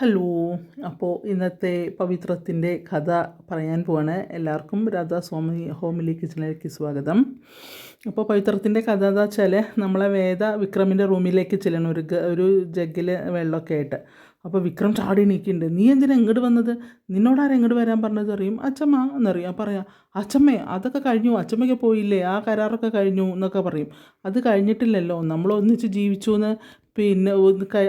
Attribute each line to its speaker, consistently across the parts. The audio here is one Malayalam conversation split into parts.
Speaker 1: ഹലോ. അപ്പോൾ ഇന്നത്തെ പവിത്രത്തിന്റെ കഥ പറയാൻ പോവാണ്. എല്ലാവർക്കും രാധാ സ്വാമി ഹോമിലി കിച്ചണിലേക്ക് സ്വാഗതം. അപ്പോൾ പവിത്രത്തിന്റെ കഥ എന്താ വെച്ചാൽ നമ്മളെ വേദ വിക്രമിന്റെ റൂമിലേക്ക് ചെല്ലണം ഒരു ഒരു ജഗ്ഗിൽ വെള്ളമൊക്കെ ആയിട്ട്. അപ്പോൾ വിക്രം ചാടി എണീക്കുന്നുണ്ട്. നീ എന്തിനാ എങ്ങോട്ട് വന്നത്? നിന്നോട് എങ്ങോട്ട് വരാൻ പറഞ്ഞത്? അറിയും. അച്ഛമ്മ എന്നറിയാം. പറയാം അച്ഛമ്മേ അതൊക്കെ കഴിഞ്ഞു. അച്ഛമ്മയ്ക്ക് പോയില്ലേ? ആ കരാറൊക്കെ കഴിഞ്ഞു എന്നൊക്കെ പറയും. അത് കഴിഞ്ഞിട്ടില്ലല്ലോ. നമ്മൾ ഒന്നിച്ച് ജീവിച്ചു എന്ന് പിന്നെ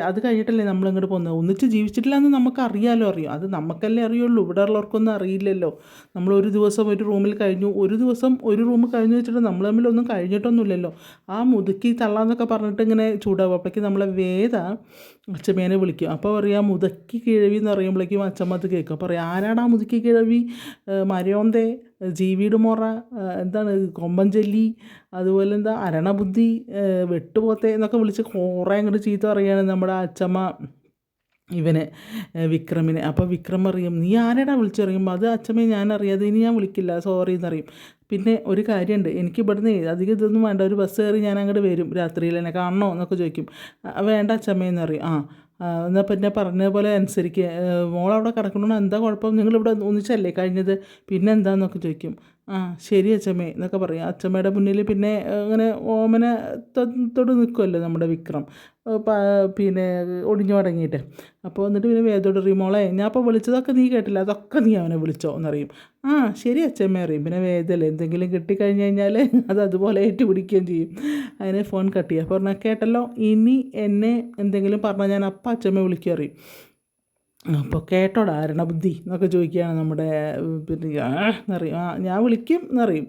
Speaker 1: അത് കഴിഞ്ഞിട്ടല്ലേ നമ്മൾ ഇങ്ങോട്ട് പോകുന്നത് ഒന്നിച്ച് ജീവിച്ചിട്ടില്ല എന്ന് നമുക്ക് അറിയാലോ അറിയാം? അത് നമുക്കല്ലേ അറിയുള്ളൂ. ഇവിടെ ഉള്ളവർക്കൊന്നും അറിയില്ലല്ലോ. നമ്മൾ ഒരു ദിവസം ഒരു റൂമിൽ കഴിഞ്ഞു. ഒരു ദിവസം ഒരു റൂം കഴിഞ്ഞു വെച്ചിട്ട് നമ്മൾ തമ്മിലൊന്നും കഴിഞ്ഞിട്ടൊന്നുമില്ലല്ലോ. ആ മുതുക്കി തള്ളാന്നൊക്കെ പറഞ്ഞിട്ട് ഇങ്ങനെ ചൂടാവും. അപ്പോഴേക്കും നമ്മളെ വേദ അച്ഛമ്മേനെ വിളിക്കും. അപ്പോൾ പറയാം മുതക്കി കിഴവി എന്ന് പറയുമ്പോഴേക്കും അച്ഛമ്മ അത് കേൾക്കും. അപ്പോൾ പറയാം ആരാടാ മുതുക്കി കിഴവി? മരയോന്തേ ജീവിയുടെ മുറ എന്താണ് കൊമ്പഞ്ചൊല്ലി അതുപോലെ എന്താ അരണബുദ്ധി വെട്ടുപോത്തെ എന്നൊക്കെ വിളിച്ച് കുറേ അങ്ങോട്ട് ചീത്ത പറയുകയാണ് നമ്മുടെ അച്ചമ്മ ഇവനെ വിക്രമിനെ. അപ്പോൾ വിക്രം അറിയും നീ ആരാടാ വിളിച്ചറിയുമ്പോൾ അത് അച്ഛമ്മേ ഞാൻ അറിയാതെ ഇനി ഞാൻ വിളിക്കില്ല സോറി എന്നറിയും. പിന്നെ ഒരു കാര്യമുണ്ട് എനിക്ക് ഇവിടുന്ന് അധികം ഇതൊന്നും വേണ്ട ഒരു ബസ് കയറി ഞാൻ അങ്ങോട്ട് വരും രാത്രിയിൽ എന്നെ കാണണോ എന്നൊക്കെ ചോദിക്കും. വേണ്ട അച്ഛമ്മയെന്ന് ആ ആ, എന്നാൽ പിന്നെ പറഞ്ഞ പോലെ അനുസരിക്കുക അവിടെ കിടക്കണോ എന്താ കുഴപ്പം? നിങ്ങളിവിടെ ഒന്നിച്ചല്ലേ കഴിഞ്ഞത്? പിന്നെ എന്താന്നൊക്കെ ചോദിക്കും. ആ ശരി അച്ചമ്മേ എന്നൊക്കെ പറയും. അച്ചമ്മയുടെ മുന്നിൽ പിന്നെ അങ്ങനെ ഇങ്ങനെ ഓമന തൊട്ട് നിൽക്കുമല്ലോ നമ്മുടെ വിക്രം. പിന്നെ ഒടിഞ്ഞു മടങ്ങിയിട്ട്. അപ്പോൾ എന്നിട്ട് പിന്നെ വേദോട് പറയും മോളെ ഞാൻ അപ്പോൾ വിളിച്ചതൊക്കെ നീ കേട്ടില്ല. അതൊക്കെ നീ അവനെ വിളിച്ചോ എന്നറിയും. ആ ശരി അച്ചമ്മ അറിയും പിന്നെ വേദല്ലേ എന്തെങ്കിലും കിട്ടിക്കഴിഞ്ഞ് കഴിഞ്ഞാൽ അത് അതുപോലെ ഏറ്റുപിടിക്കുകയും ചെയ്യും. അതിനെ ഫോൺ കട്ട് ചെയ്യുക. അപ്പോൾ പറഞ്ഞാൽ കേട്ടല്ലോ ഇനി എന്നെ എന്തെങ്കിലും പറഞ്ഞാൽ ഞാൻ അപ്പം അച്ഛമ്മ വിളിക്കുക അറിയും അപ്പോൾ കേട്ടോടാ ധാരണ ബുദ്ധി എന്നൊക്കെ ചോദിക്കുകയാണ് നമ്മുടെ പിന്നെ എന്നറിയും. ആ ഞാൻ വിളിക്കും എന്നറിയും.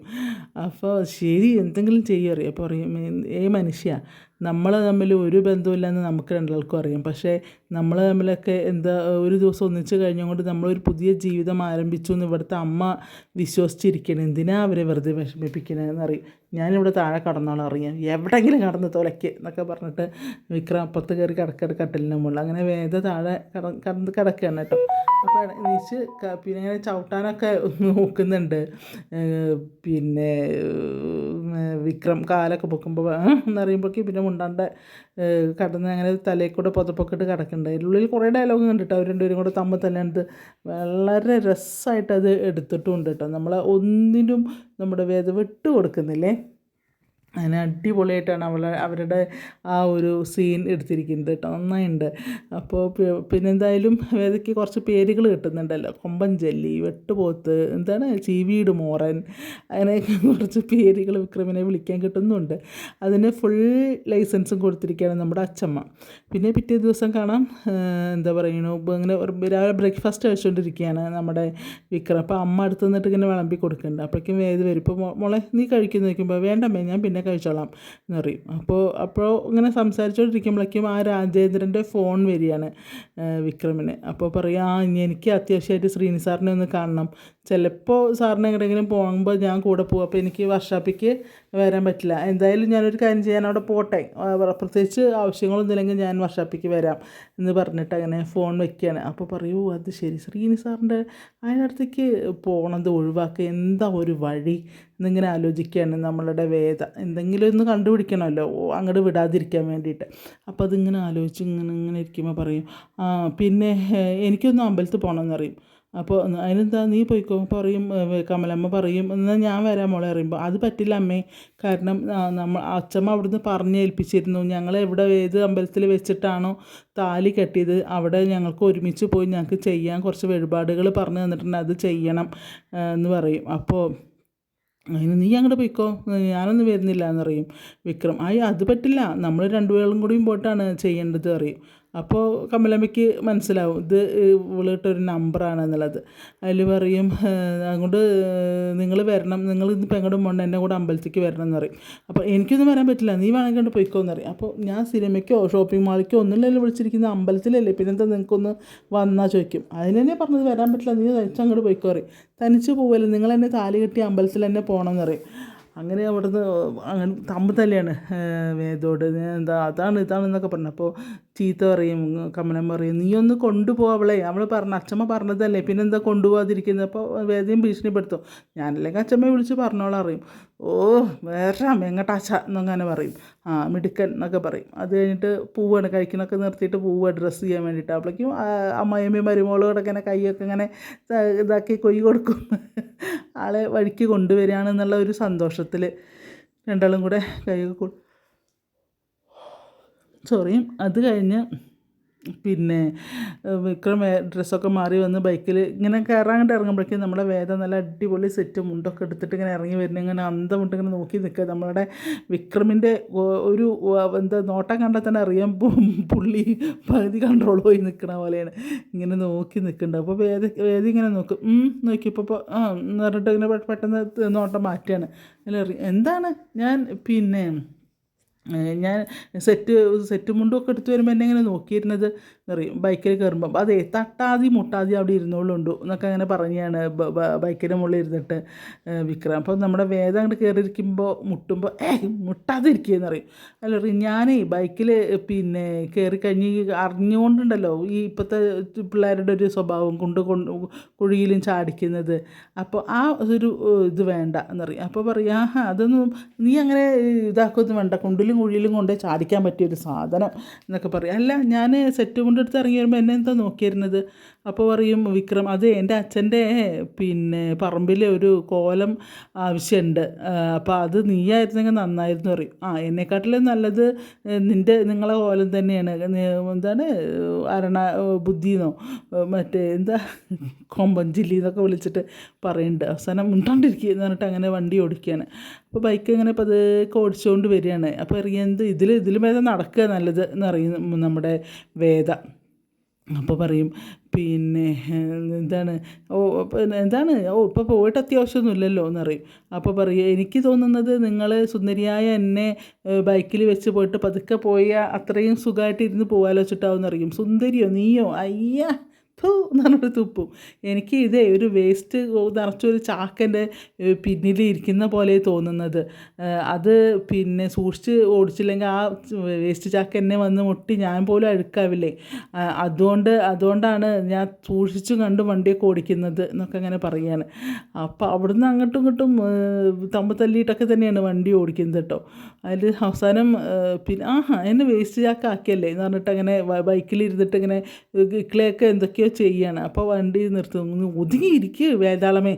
Speaker 1: അപ്പോൾ ശരി എന്തെങ്കിലും ചെയ്യും അപ്പോൾ പറയും ഏ മനുഷ്യ നമ്മൾ തമ്മിൽ ഒരു ബന്ധമില്ലെന്ന് നമുക്ക് രണ്ടാൾക്കും അറിയാം. പക്ഷേ നമ്മൾ തമ്മിലൊക്കെ എന്താ ഒരു ദിവസം ഒന്നിച്ച് കഴിഞ്ഞുകൊണ്ട് നമ്മളൊരു പുതിയ ജീവിതം ആരംഭിച്ചു എന്ന് ഇവിടുത്തെ അമ്മ വിശ്വസിച്ചിരിക്കണം എന്തിനാ അവരെ വെറുതെ വിഷമിപ്പിക്കണതെന്ന് അറിയും. ഞാനിവിടെ താഴെ കടന്നോളാം അറിയാം. എവിടെയെങ്കിലും കടന്ന് തൊലയ്ക്ക് എന്നൊക്കെ പറഞ്ഞിട്ട് വിക്രം അപ്പുറത്ത് കയറി കിടക്കട കട്ടിലിന്റെ മുകളിൽ. അങ്ങനെ വേദ താഴെ കട കടന്ന് കിടക്കുകയാണ് കേട്ടോ. അപ്പോൾ എണീച്ച് പിന്നെ ഇങ്ങനെ ചവിട്ടാനൊക്കെ നോക്കുന്നുണ്ട്. പിന്നെ വിക്രം കാലൊക്കെ പൊക്കുമ്പോൾ എന്ന് പറയുമ്പോഴേക്കും പിന്നെ മുണ്ടാണ്ട് കടന്ന് അങ്ങനെ തലയിൽ കൂടെ പുതപ്പൊക്കെ ഇട്ട് കിടക്കുന്നുണ്ട് അതിനുള്ളിൽ കുറേ ഡയലോഗ് കണ്ടിട്ട് അവർ രണ്ടുപേരും കൂടെ തമ്മിൽ തല്ലാണ്ട് വളരെ രസമായിട്ട് അത് കേട്ടോ നമ്മൾ ഒന്നിനും നമ്മുടെ വേദ വിട്ടു കൊടുക്കുന്നില്ലേ? അങ്ങനെ അടിപൊളിയായിട്ടാണ് അവളെ അവരുടെ ആ ഒരു സീൻ എടുത്തിരിക്കുന്നത് കേട്ടോ. നന്നായിട്ടുണ്ട് അപ്പോൾ പിന്നെന്തായാലും വേദയ്ക്ക് കുറച്ച് പേരുകൾ കിട്ടുന്നുണ്ടല്ലോ. കൊമ്പൻ ജെല്ലി വെട്ടുപോത്ത് എന്താണ്? ചീവീട് മോറൻ അങ്ങനെയൊക്കെ കുറച്ച് പേരുകൾ വിക്രമിനെ വിളിക്കാൻ കിട്ടുന്നുണ്ട്. അതിന് ഫുൾ ലൈസൻസും കൊടുത്തിരിക്കുകയാണ് നമ്മുടെ അച്ചമ്മ. പിന്നെ പിറ്റേ ദിവസം കാണാം എന്താ ഇപ്പം ഇങ്ങനെ രാവിലെ ബ്രേക്ക്ഫാസ്റ്റ് കഴിച്ചുകൊണ്ടിരിക്കുകയാണ് നമ്മുടെ വിക്രം. അപ്പോൾ അമ്മ അടുത്ത് നിന്നിട്ട് ഇങ്ങനെ വിളമ്പി കൊടുക്കുന്നുണ്ട്. അപ്പോഴേക്കും ഏത് വരും. ഇപ്പോൾ മോളെ നീ കഴിക്കുന്നു നോക്കുമ്പോൾ വേണ്ടമ്മേ ഞാൻ പിന്നെ കഴിച്ചോളാം എന്ന് പറയും. അപ്പോൾ അപ്പോൾ ഇങ്ങനെ സംസാരിച്ചുകൊണ്ടിരിക്കുമ്പോഴേക്കും ആ രാജേന്ദ്രന്റെ ഫോൺ വരികയാണ് വിക്രമിന്. അപ്പോൾ പറയാം ആ ഇനി എനിക്ക് അത്യാവശ്യമായിട്ട് ശ്രീനി സാറിനെ ഒന്ന് കാണണം. ചിലപ്പോൾ സാറിന് എങ്ങനെയെങ്കിലും പോകുമ്പോൾ ഞാൻ കൂടെ പോകും. അപ്പോൾ എനിക്ക് വർഷാപ്പിക്ക് വരാൻ പറ്റില്ല. എന്തായാലും ഞാനൊരു കാര്യം ചെയ്യാൻ അവിടെ പോട്ടെ. പ്രത്യേകിച്ച് ആവശ്യങ്ങളൊന്നുമില്ലെങ്കിൽ ഞാൻ വർഷാപ്പിക്ക് വരാം എന്ന് പറഞ്ഞിട്ട് അങ്ങനെ ഫോൺ വെക്കുകയാണ് അപ്പോൾ പറയൂ അത് ശരി. ശ്രീനി സാറിന്റെ അതിനടുത്തേക്ക് പോകണത് ഒഴിവാക്കുക. എന്താ ഒരു വഴി എന്നിങ്ങനെ ആലോചിക്കുകയാണ് നമ്മളുടെ വേദ. എന്തെങ്കിലും ഒന്ന് കണ്ടുപിടിക്കണമല്ലോ. അങ്ങോട്ട് വിടാതിരിക്കാൻ വേണ്ടിയിട്ട്. അപ്പോൾ അതിങ്ങനെ ആലോചിച്ച് ഇങ്ങനെ ഇങ്ങനെ ഇരിക്കുമ്പോൾ പറയും പിന്നെ എനിക്കൊന്നും അമ്പലത്തിൽ പോകണമെന്ന് അറിയും അപ്പോൾ അതിനെന്താ നീ പോയിക്കോ? പറയും കമലമ്മ പറയും എന്നാൽ ഞാൻ വരാം മോളെ അറിയുമ്പോൾ അത് പറ്റില്ല അമ്മേ. കാരണം നമ്മൾ അച്ഛമ്മ അവിടുന്ന് പറഞ്ഞ് ഏൽപ്പിച്ചിരുന്നു. ഞങ്ങൾ എവിടെ ഏത് അമ്പലത്തിൽ വെച്ചിട്ടാണോ താലി കെട്ടിയത് അവിടെ ഞങ്ങൾക്ക് ഒരുമിച്ച് പോയി ഞങ്ങൾക്ക് ചെയ്യാൻ കുറച്ച് വഴിപാടുകൾ പറഞ്ഞു തന്നിട്ടുണ്ട്. അത് ചെയ്യണം എന്ന് പറയും. അപ്പോൾ അതിന് നീ അങ്ങോട്ട് പോയിക്കോ? ഞാനൊന്നും വരുന്നില്ല എന്നറിയും വിക്രം ആയി അത് പറ്റില്ല. നമ്മൾ രണ്ടുപേരും കൂടിയും പോയിട്ടാണ് ചെയ്യേണ്ടത് അറിയും അപ്പോൾ കമലമ്മയ്ക്ക് മനസ്സിലാവും ഇത് ഇവളിട്ടൊരു നമ്പറാണ് എന്നുള്ളത് അതിൽ പറയും അതുകൊണ്ട് നിങ്ങൾ വരണം നിങ്ങൾ ഇന്നിപ്പോൾ എങ്ങോട്ടും പോകണ്ട എന്നെ കൂടെ അമ്പലത്തേക്ക് വരണം എന്ന് പറയും. അപ്പോൾ എനിക്കൊന്നും വരാൻ പറ്റില്ല നീ വേണമെങ്കിൽ കൊണ്ട് പോയിക്കോ എന്ന് പറയും. അപ്പോൾ ഞാൻ സിനിമയ്ക്കോ ഷോപ്പിംഗ് മാളിക്കോ ഒന്നുമില്ലല്ലോ വിളിച്ചിരിക്കുന്നത് അമ്പലത്തിലല്ലേ? പിന്നെന്താ നിങ്ങൾക്കൊന്ന് വന്നാൽ ചോദിക്കും. അതിന് തന്നെ പറഞ്ഞത് വരാൻ പറ്റില്ല നീ തനിച്ച് അങ്ങോട്ട് പോയിക്കോ പറയും. തനിച്ച് പോകുമല്ലോ നിങ്ങൾ എന്നെ താലി കെട്ടി അമ്പലത്തിൽ തന്നെ പറയും. അങ്ങനെ അവിടുന്ന് അങ്ങനെ തമ്മിൽ തന്നെയാണ് വേദോട് എന്താ അതാണ് ഇതാണ് എന്നൊക്കെ പറഞ്ഞു. അപ്പോൾ ചീത്ത പറയും കമലം പറയും നീ ഒന്ന് കൊണ്ടുപോകാം അവളെ. അവൾ പറഞ്ഞു അച്ഛമ്മ പറഞ്ഞതല്ലേ പിന്നെ എന്താ കൊണ്ടുപോകാതിരിക്കുന്നത് അപ്പോൾ വേദയും ഭീഷണിപ്പെടുത്തും. ഞാനല്ലെങ്കിൽ അച്ഛമ്മയെ വിളിച്ച് പറഞ്ഞോളാം അറിയും. ഓ വേറെ എങ്ങട്ടാച്ച എന്നങ്ങനെ പറയും. ആ മിടുക്കൻ എന്നൊക്കെ പറയും. അത് കഴിഞ്ഞിട്ട് പൂവാണ്. കഴിക്കണൊക്കെ നിർത്തിയിട്ട് പൂവ് ഡ്രസ്സ് ചെയ്യാൻ വേണ്ടിയിട്ട്. അപ്പോഴേക്കും അമ്മയമ്മ മരുമോളും കൂടെ ഇങ്ങനെ കൈയൊക്കെ ഇങ്ങനെ ഇതാക്കി കൊയ് കൊടുക്കും. ആളെ വഴിക്ക് കൊണ്ടുവരികയാണെന്നുള്ള ഒരു സന്തോഷത്തിൽ രണ്ടാളും കൂടെ കൊ സോറി അത് കഴിഞ്ഞ് പിന്നെ വിക്രം ഡ്രസ്സൊക്കെ മാറി വന്ന് ബൈക്കിൽ ഇങ്ങനെ കയറാണ്ട് ഇറങ്ങുമ്പോഴേക്കും നമ്മുടെ വേദം നല്ല അടിപൊളി സെറ്റ് മുണ്ടൊക്കെ എടുത്തിട്ട് ഇങ്ങനെ ഇറങ്ങി വരുന്ന ഇങ്ങനെ അന്തമുണ്ട് ഇങ്ങനെ നോക്കി നിൽക്കുക. നമ്മളുടെ വിക്രമിന്റെ ഒരു എന്താ നോട്ടം കണ്ടാൽ തന്നെ അറിയാം പുള്ളി പകുതി കൺട്രോൾ പോയി നിൽക്കണ പോലെയാണ്. ഇങ്ങനെ നോക്കി നിൽക്കുന്നുണ്ട് അപ്പോൾ വേദ വേദി ഇങ്ങനെ നോക്കും. നോക്കിയപ്പോൾ ആ എന്ന് പറഞ്ഞിട്ട് ഇങ്ങനെ പെട്ടെന്ന് നോട്ടം മാറ്റുകയാണ്. അല്ല എന്താണ്? ഞാൻ പിന്നെ ഞാൻ സെറ്റ് സെറ്റ് മുണ്ടും ഒക്കെ എടുത്ത് വരുമ്പോൾ എന്നെ ഇങ്ങനെ നോക്കിയിരുന്നത്? എന്നറിയും ബൈക്കിൽ കയറുമ്പം. അതെ തട്ടാതി മുട്ടാതി അവിടെ ഇരുന്നോളുണ്ടു എന്നൊക്കെ അങ്ങനെ പറഞ്ഞാണ് ബൈക്കിന്റെ മുകളിൽ ഇരുന്നിട്ട് വിക്രം. അപ്പോൾ നമ്മുടെ വേദം അങ്ങോട്ട് കയറിയിരിക്കുമ്പോൾ മുട്ടുമ്പോൾ ഏ മുട്ടാതെ ഇരിക്കുകയെന്ന് പറയും. അല്ല ഞാനേ ബൈക്കിൽ പിന്നെ കയറി കഴിഞ്ഞ് അറിഞ്ഞുകൊണ്ടുണ്ടല്ലോ ഈ ഇപ്പോഴത്തെ പിള്ളേരുടെ ഒരു സ്വഭാവം കൊണ്ട് കൊണ്ട് കുഴിയിലും ചാടിക്കുന്നത്. അപ്പോൾ ആ ഒരു ഇത് വേണ്ട എന്നറിയും അപ്പോൾ പറയും ആഹാ അതൊന്നും നീ അങ്ങനെ ഇതാക്കൊന്നും വേണ്ട. കുണ്ടിലും കുഴിയിലും കൊണ്ടേ ചാടിക്കാൻ പറ്റിയൊരു സാധനം എന്നൊക്കെ പറയും. അല്ല ഞാൻ സെറ്റ് കൊണ്ടെടുത്ത് ഇറങ്ങി വരുമ്പോൾ എന്നെ എന്താ നോക്കിയിരുന്നത്? അപ്പോൾ പറയും വിക്രം അത് എന്റെ അച്ഛന്റെ പിന്നെ പറമ്പിൽ ഒരു കോലം ആവശ്യമുണ്ട്. അപ്പോൾ അത് നീയായിരുന്നെങ്കിൽ നന്നായിരുന്നു പറയും. ആ എന്നെക്കാട്ടിലും നല്ലത് നിന്റെ നിങ്ങളെ കോലം തന്നെയാണ്. എന്താണ് അരണ ബുദ്ധിന്നോ മറ്റേ എന്താ കൊമ്പഞ്ചില്ലി എന്നൊക്കെ വിളിച്ചിട്ട് പറയുന്നുണ്ട്. അവസാനം ഉണ്ടോണ്ടിരിക്കുക എന്ന് പറഞ്ഞിട്ട് അങ്ങനെ വണ്ടി ഓടിക്കുകയാണ്. അപ്പോൾ ബൈക്ക് ഇങ്ങനെ പതുക്കെ ഓടിച്ചുകൊണ്ട് വരികയാണ്. അപ്പോൾ അറിയുന്നത് ഇതിൽ ഇതിലും വേദം നടക്കുക നല്ലത്? എന്ന് അറിയും നമ്മുടെ വേദ. അപ്പോൾ പറയും പിന്നെ എന്താണ്? ഓ പിന്നെ എന്താണ്? ഓ ഇപ്പോൾ പോയിട്ട് അത്യാവശ്യമൊന്നുമില്ലല്ലോ എന്നറിയും. അപ്പോൾ പറയും എനിക്ക് തോന്നുന്നത് നിങ്ങൾ സുന്ദരിയായ എന്നെ ബൈക്കിൽ വെച്ച് പോയിട്ട് പതുക്കെ പോയാൽ അത്രയും സുഖമായിട്ട് ഇരുന്ന് പോകാലോ വെച്ചിട്ടാവും അറിയും സുന്ദരിയോ നീയോ? അയ്യ! ഥൂ എന്ന് തുപ്പും. എനിക്ക് ഇതേ ഒരു വേസ്റ്റ് നിറച്ചൊരു ചാക്കന്റെ പിന്നിൽ ഇരിക്കുന്ന പോലെ തോന്നുന്നത്. അത് പിന്നെ സൂക്ഷിച്ച് ഓടിച്ചില്ലെങ്കിൽ ആ വേസ്റ്റ് ചാക്ക് എന്നെ വന്ന് മുട്ടി ഞാൻ പോലും അഴുക്കാവില്ലേ? അതുകൊണ്ട് അതുകൊണ്ടാണ് ഞാൻ സൂക്ഷിച്ചും കണ്ടും വണ്ടിയൊക്കെ ഓടിക്കുന്നത് എന്നൊക്കെ അങ്ങനെ പറയുകയാണ്. അപ്പോൾ അവിടുന്ന് അങ്ങോട്ടും ഇങ്ങോട്ടും തമ്പത്തല്ലിയിട്ടൊക്കെ തന്നെയാണ് വണ്ടി ഓടിക്കുന്നത് കേട്ടോ. അതിൽ അവസാനം പിന്നെ ആഹാ എന്നെ വേസ്റ്റ് ചാക്കാക്കിയല്ലേ? എന്ന് പറഞ്ഞിട്ട് അങ്ങനെ ബൈക്കിലിരുന്നിട്ട് ഇങ്ങനെ ഇക്കളെയൊക്കെ എന്തൊക്കെയോ ചെയ്യാണ്. അപ്പോൾ വണ്ടി നിർത്തുന്നു "ഒന്ന് ഒതുങ്ങിയിരിക്കുക വേതാളമേ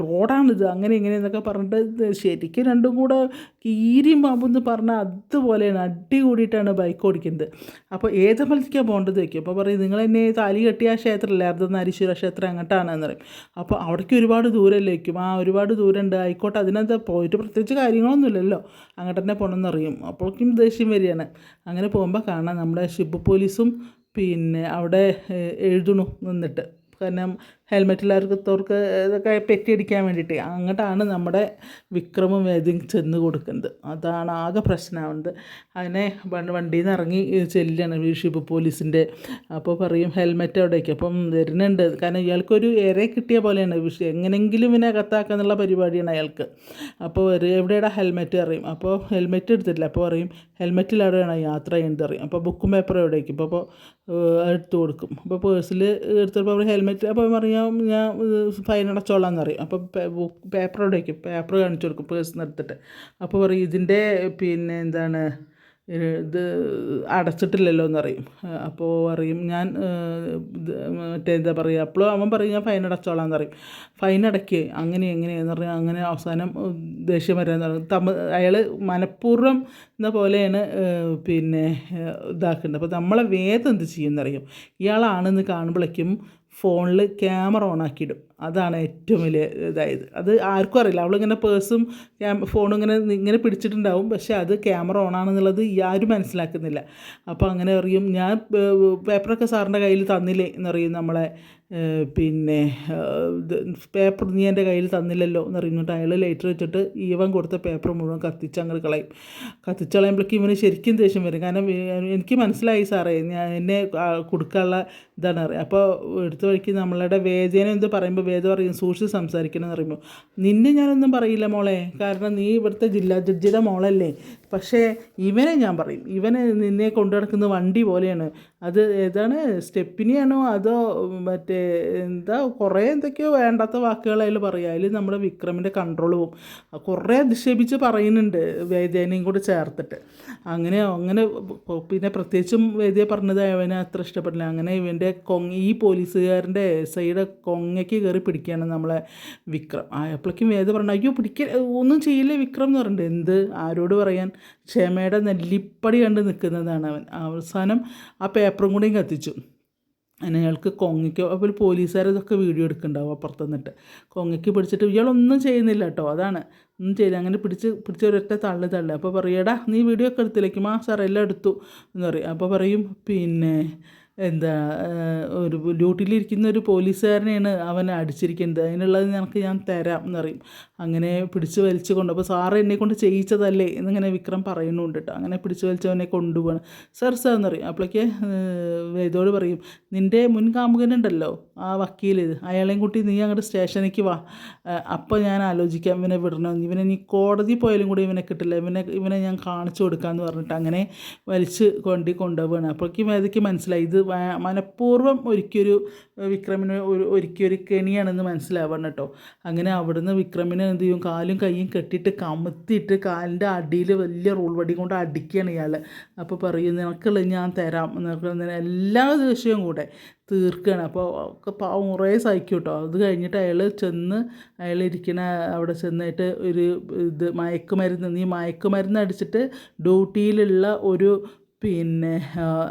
Speaker 1: റോഡാണിത്. അങ്ങനെ ഇങ്ങനെ എന്നൊക്കെ പറഞ്ഞിട്ട് ശരിക്കും രണ്ടും കൂടെ കീരിയും പാമ്പും എന്ന് പറഞ്ഞാൽ അതുപോലെയാണ്. അടി കൂടിയിട്ടാണ് ബൈക്ക് ഓടിക്കുന്നത്. അപ്പോൾ ഏത് അമ്പലത്തിലേക്കാണ് പോകേണ്ടത് വയ്ക്കും അപ്പോൾ പറയും നിങ്ങൾ എന്നെ താലി കെട്ടിയ അർദ്ധം അർദ്ധനാരീശ്വര ക്ഷേത്രം അങ്ങോട്ടാണെന്ന് പറയും. അപ്പോൾ അവിടേക്ക് ഒരുപാട് ദൂരമല്ലേ വയ്ക്കും ആ ഒരുപാട് ദൂരമുണ്ട് ആയിക്കോട്ടെ അതിനകത്ത് പോയിട്ട് പ്രത്യേകിച്ച് കാര്യങ്ങളൊന്നുമില്ലല്ലോ. അങ്ങോട്ട് തന്നെ പോകണമെന്നറിയും അപ്പോഴേക്കും ദേഷ്യം വരികയാണ്. അങ്ങനെ പോകുമ്പോൾ കാണാം നമ്മുടെ ഷിബ് പോലീസും പിന്നെ അവിടെ എഴുതണു നിന്നിട്ട്. കാരണം ഹെൽമെറ്റില്ലാത്തവർക്ക് ഇതൊക്കെ പെറ്റിയടിക്കാൻ വേണ്ടിയിട്ട്. അങ്ങോട്ടാണ് നമ്മുടെ വിക്രമം വേദിയും ചെന്ന് കൊടുക്കുന്നത്. അതാണ് ആകെ പ്രശ്നമാവുന്നത്. അതിനെ വണ്ടിയിൽ നിന്ന് ഇറങ്ങി ഈ ഷിബ് പോലീസിന്റെ. അപ്പോൾ പറയും ഹെൽമെറ്റ് അവിടേക്ക്. അപ്പം വരുന്നുണ്ട്. കാരണം ഇയാൾക്കൊരു ഏറെ കിട്ടിയ പോലെയാണ് വിഷയം എങ്ങനെങ്കിലും ഇവനെ കത്താക്കുക എന്നുള്ള പരിപാടിയാണ് അയാൾക്ക്. അപ്പോൾ ഒരു എവിടെയാണ് ഹെൽമെറ്റ് അറിയും അപ്പോൾ ഹെൽമെറ്റ് എടുത്തിട്ടില്ല. അപ്പോൾ പറയും ഹെൽമെറ്റിലവിടെയാണ് യാത്ര ചെയ്യുന്നത് അറിയും അപ്പോൾ ബുക്കും പേപ്പറും എവിടേക്കും അപ്പോൾ എടുത്തു കൊടുക്കും. അപ്പോൾ പേഴ്സിൽ എടുത്തപ്പോൾ ഹെൽമെറ്റ് അപ്പോൾ പറയാം ഞാൻ ഫൈൻ അടച്ചോളാം എന്നറിയും അപ്പോൾ പേപ്പർ വയ്ക്കും പേപ്പർ കാണിച്ചു കൊടുക്കും പേഴ്സ് എടുത്തിട്ട്. അപ്പോൾ പറയും ഇതിന്റെ പിന്നെ എന്താണ് ഇത് അടച്ചിട്ടില്ലല്ലോ എന്നറിയും അപ്പോൾ പറയും ഞാൻ മറ്റേ എന്താ പറയുക അപ്പോഴും അവൻ പറയും ഞാൻ ഫൈൻ അടച്ചോളാം എന്നറിയും ഫൈൻ അടയ്ക്കുക അങ്ങനെ എങ്ങനെയെന്ന് പറഞ്ഞാൽ അങ്ങനെ അവസാനം ദേഷ്യം വരാൻ തുടങ്ങും. തമ്മ അയാൾ മനഃപൂർവം എന്ന പോലെയാണ് പിന്നെ ഇതാക്കുന്നത്. അപ്പോൾ നമ്മളെ വേദം എന്ത് ചെയ്യുമെന്നറിയും ഇയാളാണെന്ന് കാണുമ്പോഴേക്കും ഫോണിൽ ക്യാമറ ഓൺ ഓണാക്കിയിടും. അതാണ് ഏറ്റവും വലിയ ഇതായത്. അത് ആർക്കും അറിയില്ല. അവളിങ്ങനെ പേഴ്സും ഫോണും ഇങ്ങനെ ഇങ്ങനെ പിടിച്ചിട്ടുണ്ടാവും. പക്ഷേ അത് ക്യാമറ ഓണാണെന്നുള്ളത് ആരും മനസ്സിലാക്കുന്നില്ല. അപ്പോൾ അങ്ങനെ അറിയും. ഞാൻ പേപ്പറൊക്കെ സാറിന്റെ കയ്യിൽ തന്നില്ലേ എന്നറിയും നമ്മളെ പിന്നെ പേപ്പർ നീ എന്റെ കയ്യിൽ തന്നില്ലല്ലോ എന്ന് എന്നറിഞ്ഞിട്ട് അയാൾ ലൈറ്റർ വെച്ചിട്ട് ഈവൻ കൊടുത്ത പേപ്പർ മുഴുവൻ കത്തിച്ച് അങ്ങനെ കളയും. കത്തിച്ച് കളയുമ്പോഴേക്കും ഇവന് ശരിക്കും ദേഷ്യം വരും. കാരണം എനിക്ക് മനസ്സിലായി സാറേ ഞാൻ എന്നെ കൊടുക്കാനുള്ള ഇതാണ് അറിയാം. അപ്പോൾ എടുത്ത വഴിക്ക് നമ്മളുടെ വേദന എന്ത് പറയുമ്പോൾ വേദ പറയും സൂക്ഷിച്ച് സംസാരിക്കണം എന്ന് പറയുമ്പോൾ. നിന്നെ ഞാനൊന്നും പറയില്ല മോളെ. കാരണം നീ ഇവിടുത്തെ ജില്ലാ ജഡ്ജിയുടെ മോളല്ലേ. പക്ഷേ ഇവനെ ഞാൻ പറയും. ഇവനെ നിന്നെ കൊണ്ടു നടക്കുന്ന വണ്ടി പോലെയാണ്. അത് ഏതാണ്? സ്റ്റെപ്പിനെയാണോ? അതോ മറ്റേ എന്താ? കുറേ എന്തൊക്കെയോ വേണ്ടാത്ത വാക്കുകൾ അതിൽ പറയുക അതിൽ നമ്മുടെ വിക്രമിന്റെ കൺട്രോൾ പോവും. കുറേ അധിക്ഷേപിച്ച് പറയുന്നുണ്ട് വേദേനയും കൂടെ ചേർത്തിട്ട്. അങ്ങനെ അങ്ങനെ പിന്നെ പ്രത്യേകിച്ചും വേദിയെ പറഞ്ഞത് അവന് അത്ര ഇഷ്ടപ്പെട്ടില്ല അങ്ങനെ ഇവന്റെ കൊങ് ഈ പോലീസുകാരന്റെ ഐയുടെ കൊങ്ങയ്ക്ക് കയറി പിടിക്കുകയാണ് നമ്മളെ വിക്രം. ആയപ്പോഴേക്കും വേദ പറഞ്ഞു അയ്യോ പിടിക്ക ഒന്നും ചെയ്യില്ല വിക്രം? എന്ന് പറഞ്ഞിട്ട് എന്ത്? ആരോട് പറയാൻ? ക്ഷമയുടെ നെല്ലിപ്പടി കണ്ട് നിൽക്കുന്നതാണ് അവൻ. അവസാനം ആ പേപ്പറും കൂടിയും കത്തിച്ചു. അയാൾക്ക് കൊങ്ങയ്ക്ക് അപ്പോൾ പോലീസുകാർ ഇതൊക്കെ വീഡിയോ എടുക്കുന്നുണ്ടാവും അപ്പുറത്ത് നിന്നിട്ട് കൊങ്ങയ്ക്ക് പിടിച്ചിട്ട് ഇയാളൊന്നും ചെയ്യുന്നില്ല കേട്ടോ അതാണ്. ഒന്നും ചെയ്യില്ല. അങ്ങനെ പിടിച്ച് പിടിച്ച ഒരൊറ്റ തള്ളു തള്ളു. അപ്പോൾ പറയടാ നീ വീഡിയോ ഒക്കെ എടുത്തില്ലേക്കും ആ സാർ എല്ലാം എടുത്തു എന്ന് പറയും. അപ്പോൾ പറയും പിന്നെ എന്താ ഒരു ഡ്യൂട്ടിയിലിരിക്കുന്ന ഒരു പോലീസുകാരനെയാണ് അവൻ അടിച്ചിരിക്കുന്നത്. അതിനുള്ളത് നിനക്ക് ഞാൻ തരാം എന്ന് പറയും. അങ്ങനെ പിടിച്ച് വലിച്ചു കൊണ്ട് അപ്പോൾ സാറ് എന്നെ കൊണ്ട് ചെയ്യിച്ചതല്ലേ എന്നിങ്ങനെ വിക്രം പറയുന്നുണ്ട് കേട്ടോ. അങ്ങനെ പിടിച്ച് വലിച്ചവനെ കൊണ്ടുപോകണം സാർ സാർ എന്ന് പറയും. അപ്പോഴേക്ക് വേദോട് പറയും നിന്റെ മുൻ കാമുകനുണ്ടല്ലോ ആ വക്കീൽ അയാളെയും കൂട്ടി നീ അങ്ങോട്ട് സ്റ്റേഷനിലേക്ക് വാ. അപ്പോൾ ഞാൻ ആലോചിക്കാം ഇവനെ വിടണമെന്ന് ഇവനെ നീ കോടതി പോയാലും കൂടി ഇവനെ കിട്ടില്ല. ഇവനെ ഇവനെ ഞാൻ കാണിച്ചു കൊടുക്കാമെന്ന് പറഞ്ഞിട്ട് അങ്ങനെ വലിച്ച് കൊണ്ടി കൊണ്ടുപോവുകയാണ് അപ്പോഴേക്കും വേദയ്ക്ക് മനസ്സിലായി ഇത് മനഃപൂർവം ഒരിക്കലൊരു വിക്രമിന് ഒരു ഒരിക്കലൊരു കെണിയാണെന്ന് മനസ്സിലാവണം കേട്ടോ അങ്ങനെ അവിടുന്ന് വിക്രമിനെ എന്ത് ചെയ്യും? കാലും കൈയും കെട്ടിയിട്ട് കമത്തിയിട്ട് കാലിന്റെ അടിയിൽ വലിയ റൂൾ വടി കൊണ്ട് അടിക്കുകയാണ് ഇയാൾ അപ്പോൾ പറയും നിനക്കുള്ള ഞാൻ തരാം. എന്നൊക്കെ എല്ലാ ദേഷ്യവും കൂടെ തീർക്കുകയാണ് അപ്പോൾ പാവം കുറേ സഹിക്കും കേട്ടോ അത് കഴിഞ്ഞിട്ട് അയാൾ ചെന്ന് അയാൾ ഇരിക്കുന്ന അവിടെ ചെന്നിട്ട് ഒരു ഇത് മയക്കുമരുന്ന് നീ മയക്കുമരുന്ന് അടിച്ചിട്ട് ഡ്യൂട്ടിയിലുള്ള ഒരു പിന്നെ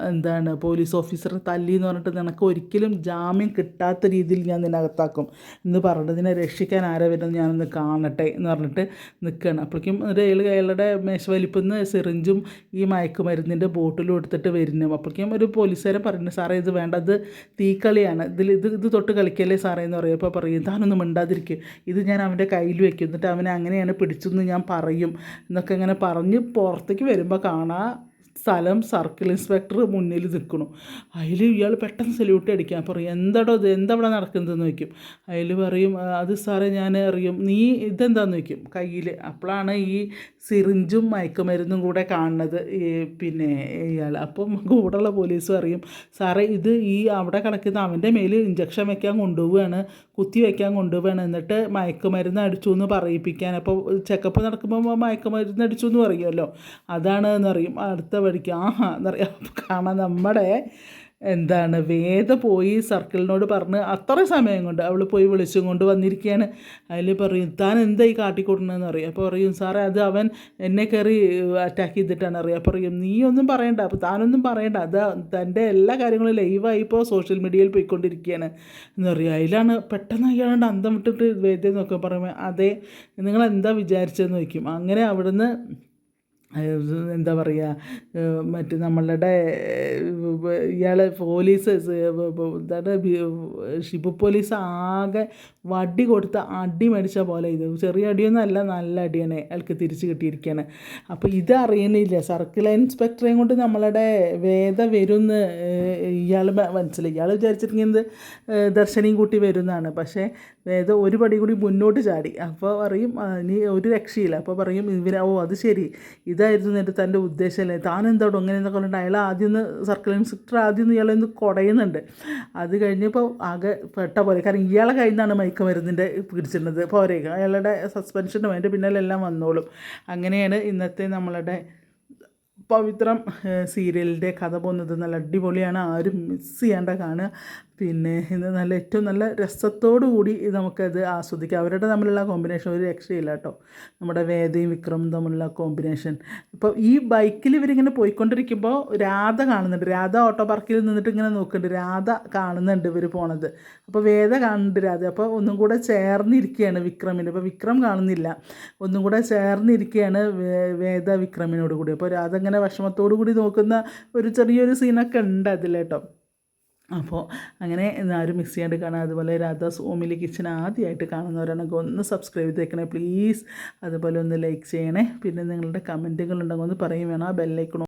Speaker 1: എന്താണ് പോലീസ് ഓഫീസറെ തല്ലി എന്ന് പറഞ്ഞിട്ട് നിനക്ക് ഒരിക്കലും ജാമ്യം കിട്ടാത്ത രീതിയിൽ ഞാൻ നിനകത്താക്കും എന്ന് പറഞ്ഞിട്ട് നിന്നെ രക്ഷിക്കാൻ ആരെ വരുന്നത് ഞാനൊന്ന് കാണട്ടെ എന്ന് പറഞ്ഞിട്ട് നിൽക്കുകയാണ് അപ്പോഴേക്കും ഒരു അയാളുടെ മേശവലിപ്പിന്ന് സിറിഞ്ചും ഈ മയക്കുമരുന്നിന്റെ ബോട്ടിലും എടുത്തിട്ട് വരുന്നു. അപ്പോഴേക്കും ഒരു പോലീസുകാരെ പറയുന്നു സാറേ ഇത് വേണ്ട ഇത് തീക്കളിയാണ്. ഇതിൽ ഇത് ഇത് തൊട്ട് കളിക്കല്ലേ സാറേ? എന്ന് പറയും. അപ്പോൾ പറയും താനൊന്നും മിണ്ടാതിരിക്കും. ഇത് ഞാൻ അവന്റെ കയ്യിൽ വെക്കും. എന്നിട്ട് അവനെ അങ്ങനെയാണ് പിടിച്ചെന്ന് ഞാൻ പറയും. എന്നൊക്കെ ഇങ്ങനെ പറഞ്ഞ് പുറത്തേക്ക് വരുമ്പോൾ കാണാം സ്ഥലം സർക്കിൾ ഇൻസ്പെക്ടർ മുന്നിൽ നിൽക്കണു. അതിൽ ഇയാൾ പെട്ടെന്ന് സല്യൂട്ട് അടിക്കാൻ പറയും എന്താടോ ഇത്? എന്താണ് ഇവിടെ നടക്കുന്നതെന്ന് ചോദിക്കും. അതിൽ പറയും അത് സാറേ ഞാൻ അറിയും നീ ഇതെന്താന്ന് ചോദിക്കും? കയ്യിൽ. അപ്പോഴാണ് ഈ സിറിഞ്ചും മയക്കുമരുന്നും കൂടെ കാണുന്നത് പിന്നെ ഇയാൾ. അപ്പം കൂടെയുള്ള പോലീസ് പറയും സാറേ ഇത് ഈ അവിടെ കിടക്കുന്ന അവന്റെ മേൽ ഇഞ്ചക്ഷൻ വെക്കാൻ കൊണ്ടുപോവുകയാണ് കുത്തി വെക്കാൻ കൊണ്ടുപോവുകയാണ് എന്നിട്ട് മയക്കുമരുന്ന് അടിച്ചു എന്ന് പറയിപ്പിക്കാൻ. അപ്പോൾ ചെക്കപ്പ് നടക്കുമ്പോൾ മയക്കുമരുന്ന് അടിച്ചു എന്ന് പറയുമല്ലോ. അതാണ് എന്നറിയും അടുത്ത പഠിക്കും ആഹാ എന്നറിയാം. കാണാൻ നമ്മുടെ എന്താണ് വേദ പോയി സർക്കിളിനോട് പറഞ്ഞ് അത്ര സമയം കൊണ്ട് അവൾ പോയി വിളിച്ചും കൊണ്ട് വന്നിരിക്കുകയാണ് അതിൽ പറയും താൻ എന്തായി കാട്ടിക്കൊടുക്കണമെന്ന് അറിയാം. അപ്പോൾ പറയും സാറേ അത് അവൻ എന്നെ കയറി അറ്റാക്ക് ചെയ്തിട്ടാണ് അറിയാം. അപ്പോൾ പറയും നീ ഒന്നും പറയണ്ട. അപ്പോൾ താനൊന്നും പറയണ്ട. അത് തന്റെ എല്ലാ കാര്യങ്ങളും ലൈവായി ഇപ്പോൾ സോഷ്യൽ മീഡിയയിൽ പോയിക്കൊണ്ടിരിക്കുകയാണ് എന്ന് പറയും അതിലാണ് പെട്ടെന്ന് അയാളുണ്ട് അന്തം വിട്ടിട്ട് വേദ്യ നോക്കുക പറയുമ്പോൾ അതെ നിങ്ങൾ എന്താ വിചാരിച്ചതെന്ന് ചോദിക്കും. അങ്ങനെ അവിടുന്ന് എന്താ പറയുക മറ്റ് നമ്മളുടെ ഇയാൾ പോലീസ് എന്താണ് ഷിബു പോലീസ് ആകെ വടി കൊടുത്ത് അടി മേടിച്ച പോലെ ഇത്. ചെറിയ അടിയൊന്നും അല്ല നല്ല അടിയാണ് അയാൾക്ക് തിരിച്ച് കിട്ടിയിരിക്കുകയാണ് അപ്പോൾ ഇത് അറിയണില്ല. സർക്കിൾ ഇൻസ്പെക്ടറെയും കൊണ്ട് നമ്മളുടെ വേദ വരുമെന്ന് ഇയാൾ മനസ്സിലായി. ഇയാൾ വിചാരിച്ചിരിക്കുന്നത് ദർശനം കൂട്ടി വരുന്നതാണ്. പക്ഷേ വേദ ഒരു പടി കൂടി മുന്നോട്ട് ചാടി. അപ്പോൾ പറയും "ആ, ഇനി ഒരു രക്ഷയില്ല. അപ്പോൾ പറയും ഇവർ ഓ അത് ശരി. ഇതായിരുന്നു എന്നിട്ട് തന്റെ ഉദ്ദേശമല്ലേ? താൻ താനെന്തോടും അങ്ങനെ എന്തൊക്കെ പറഞ്ഞിട്ട് അയാൾ ആദ്യം ഒന്ന് സർക്കിൾ ഇൻസ്പെക്ടർ ആദ്യം ഇയാളെ ഒന്ന് കുടയുന്നുണ്ട്. അത് കഴിഞ്ഞപ്പോൾ ആകെ പെട്ട പോലെ. കാരണം ഇയാളെ കയ്യിൽ നിന്നാണ് മയക്കുമരുന്നിന്റെ പിടിച്ചിരുന്നത്. പോരേക്ക് അയാളുടെ സസ്പെൻഷനും അതിന്റെ പിന്നാലെല്ലാം വന്നോളും. അങ്ങനെയാണ് ഇന്നത്തെ നമ്മളുടെ പവിത്രം സീരിയലിന്റെ കഥ പോകുന്നത്. നല്ല അടിപൊളിയാണ്. ആരും മിസ് ചെയ്യാണ്ട കാണുക. പിന്നെ ഇത് നല്ല ഏറ്റവും നല്ല രസത്തോടു കൂടി നമുക്കത് ആസ്വദിക്കാം. അവരുടെ തമ്മിലുള്ള കോമ്പിനേഷൻ ഒരു രക്ഷയില്ല കേട്ടോ. നമ്മുടെ വേദയും വിക്രമും തമ്മിലുള്ള കോമ്പിനേഷൻ ഇപ്പോൾ ഈ ബൈക്കിൽ ഇവരിങ്ങനെ പോയിക്കൊണ്ടിരിക്കുമ്പോൾ രാധ കാണുന്നുണ്ട്. രാധ ഓട്ടോ പാർക്കിൽ നിന്നിട്ട് ഇങ്ങനെ നോക്കുന്നുണ്ട്. രാധ കാണുന്നുണ്ട് ഇവർ പോണത്. അപ്പോൾ വേദ കാണുന്നുണ്ട് രാധ. അപ്പോൾ ഒന്നും കൂടെ ചേർന്നിരിക്കുകയാണ് വിക്രമിന്. അപ്പോൾ വിക്രം കാണുന്നില്ല. ഒന്നും കൂടെ ചേർന്നിരിക്കുകയാണ് വേദ വിക്രമിനോട് കൂടി. അപ്പോൾ രാധ ഇങ്ങനെ വിഷമത്തോടു കൂടി നോക്കുന്ന ഒരു ചെറിയൊരു സീനൊക്കെ ഉണ്ട് അതിൽ കേട്ടോ. അപ്പോൾ അങ്ങനെ ആരും മിസ് ചെയ്യാണ്ട് കാണാം. അതുപോലെ രാധാസ് ഓമിലി കിച്ചൺ ആദ്യമായിട്ട് കാണുന്നവരാണെങ്കിൽ ഒന്ന് സബ്സ്ക്രൈബ് ചെയ്തേക്കണേ പ്ലീസ് അതുപോലെ ഒന്ന് ലൈക്ക് ചെയ്യണേ. പിന്നെ നിങ്ങളുടെ കമന്റുകൾ ഉണ്ടെങ്കിൽ ഒന്ന് പറയും വേണം. ആ ബെല്ലൈക്കണോ